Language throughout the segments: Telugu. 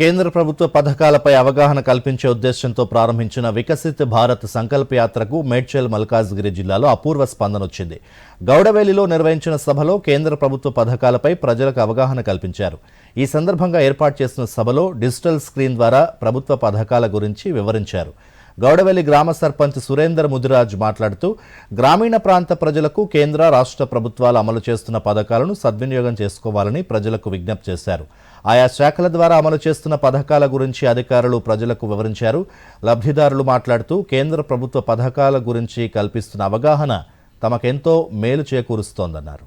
కేంద్ర ప్రభుత్వ పథకాలపై అవగాహన కల్పించే ఉద్దేశంతో ప్రారంభించిన వికసిత్ భారత్ సంకల్ప యాత్రకు మేడ్చల్ మల్కాజ్గిరి జిల్లాలో అపూర్వ స్పందన వచ్చింది. గౌడవేలిలో నిర్వహించిన సభలో కేంద్ర ప్రభుత్వ పథకాలపై ప్రజలకు అవగాహన కల్పించారు. ఈ సందర్భంగా ఏర్పాటు చేసిన సభలో డిజిటల్ స్క్రీన్ ద్వారా ప్రభుత్వ పథకాల గురించి వివరించారు. గౌడవెల్లి గ్రామ సర్పంచ్ సురేందర్ ముదిరాజ్ మాట్లాడుతూ గ్రామీణ ప్రాంత ప్రజలకు కేంద్ర రాష్ట్ర ప్రభుత్వాలు అమలు చేస్తున్న పథకాలను సద్వినియోగం చేసుకోవాలని ప్రజలకు విజ్ఞప్తి చేశారు. ఆయా శాఖల ద్వారా అమలు చేస్తున్న పథకాల గురించి అధికారులు ప్రజలకు వివరించారు. లబ్ధిదారులు మాట్లాడుతూ కేంద్ర ప్రభుత్వ పథకాల గురించి కల్పిస్తున్న అవగాహన తమకెంతో మేలు చేకూరుస్తోందన్నారు.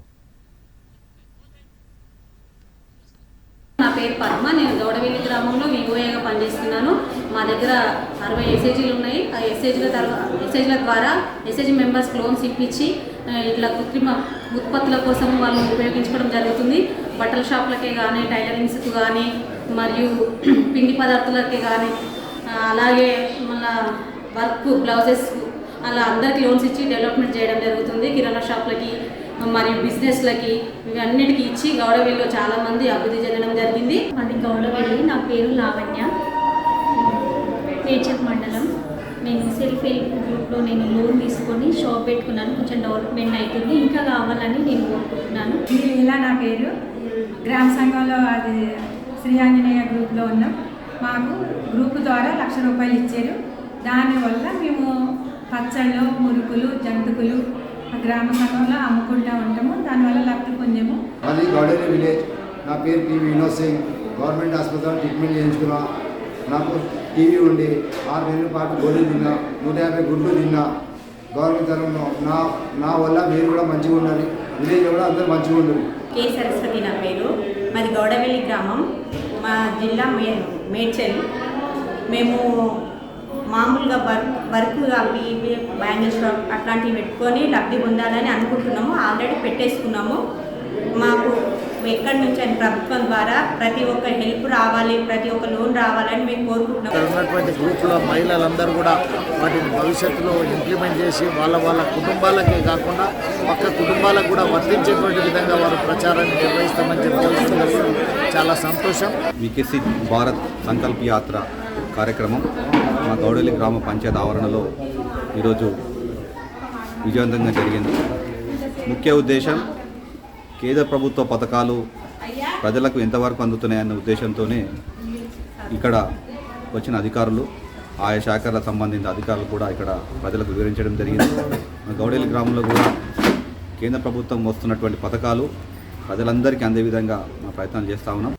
నా పేరు పద్మ నేను గౌడవెల్లి గ్రామంలో వివోఏగా పనిచేస్తున్నాను. మా దగ్గర అరవై ఎస్ఏజీలు ఉన్నాయి. ఆ ఎస్ఏజీల తర్వాత ఎస్ఏజీల ద్వారా ఎస్ఏజీ మెంబర్స్కి లోన్స్ ఇప్పించి ఇట్లా కృత్రిమ ఉత్పత్తుల కోసం వాళ్ళు ఉపయోగించుకోవడం జరుగుతుంది. బట్టల షాపులకే కానీ టైలరింగ్స్కి కానీ మరియు పిండి పదార్థాలకే కానీ అలాగే మళ్ళీ వర్క్ బ్లౌజెస్ అలా అందరికి లోన్స్ ఇచ్చి డెవలప్మెంట్ చేయడం జరుగుతుంది. కిరాణా షాప్లకి మరియు బిజినెస్లకి ఇవన్నిటికీ ఇచ్చి గౌడవెల్లిలో చాలామంది అభివృద్ధి చెందడం జరిగింది. అది గౌడవల్లి నా పేరు లావణ్య. మేచక్ మండలం. నేను సెల్ఫ్ హెల్ప్ గ్రూప్లో నేను లోన్ తీసుకొని షాప్ పెట్టుకున్నాను. కొంచెం డెవలప్మెంట్ అవుతుంది ఇంకా కావాలని నేను కోరుకుంటున్నాను. ఇలా నా పేరు? గ్రామ సంఘంలో అది శ్రీ ఆంజనేయ గ్రూప్లో ఉన్నాం. మాకు గ్రూప్ ద్వారా లక్ష రూపాయలు ఇచ్చారు. దానివల్ల మేము పచ్చళ్ళు మురుకులు జంతుకులు ఆ గ్రామ సంఘంలో అమ్ముకుంటూ ఉంటాము. దానివల్ల లబ్ధి పొందాము. అది గౌడేరి విలేజ్. నా పేరు P Vinod Singh. Government hospital treatment చేయించుకున్నా. నాకు టీవీ ఉండి ఆరు నెలల పాటు గోళీలు తిన్నా నూట యాభై గుడ్లు తిన్నా. గవర్నమెంట్ తరంలో నా నా వల్ల మీరు కూడా మంచిగా ఉండాలి. విలేజ్ కూడా అందరూ మంచిగా ఉండాలి. కే సరస్వతి నా పేరు. మాది గౌడవెల్లి గ్రామం. మా జిల్లా మే మేడ్చల్. మేము మామూలుగా వర్క్ వర్క్ అవి ఇవి బ్యాంగిల్ షాప్ అట్లాంటివి పెట్టుకొని లబ్ధి పొందాలని అనుకుంటున్నాము. ఆల్రెడీ పెట్టేసుకున్నాము. మాకు ఎక్కడి నుంచి అని ప్రభుత్వం ద్వారా ప్రతి ఒక్క హెల్ప్ రావాలి ప్రతి ఒక్క లోన్ రావాలని మేము ఇక్కడ ఉన్నటువంటి గ్రూపుల మహిళలందరూ కూడా వాటిని భవిష్యత్తులో ఇంప్లిమెంట్ చేసి వాళ్ళ వాళ్ళ కుటుంబాలకే కాకుండా పక్క కుటుంబాలకు కూడా వర్తించేటువంటి విధంగా వారు ప్రచారాన్ని నిర్వహిస్తామని చెప్పి చాలా సంతోషం. వికసిత్ భారత్ సంకల్ప యాత్ర కార్యక్రమం మా గౌడలి గ్రామ పంచాయత్ ఆవరణలో ఈరోజు విజయవంతంగా జరిగింది. ముఖ్య ఉద్దేశం కేంద్ర ప్రభుత్వ పథకాలు ప్రజలకు ఎంతవరకు అందుతున్నాయన్న ఉద్దేశంతోనే ఇక్కడ వచ్చిన అధికారులు ఆయా శాఖలకు సంబంధించిన అధికారులు కూడా ఇక్కడ ప్రజలకు వివరించడం జరిగింది. గౌడేలి గ్రామంలో కూడా కేంద్ర ప్రభుత్వం వస్తున్నటువంటి పథకాలు ప్రజలందరికీ అందే విధంగా మా ప్రయత్నాలు చేస్తూ ఉన్నాం.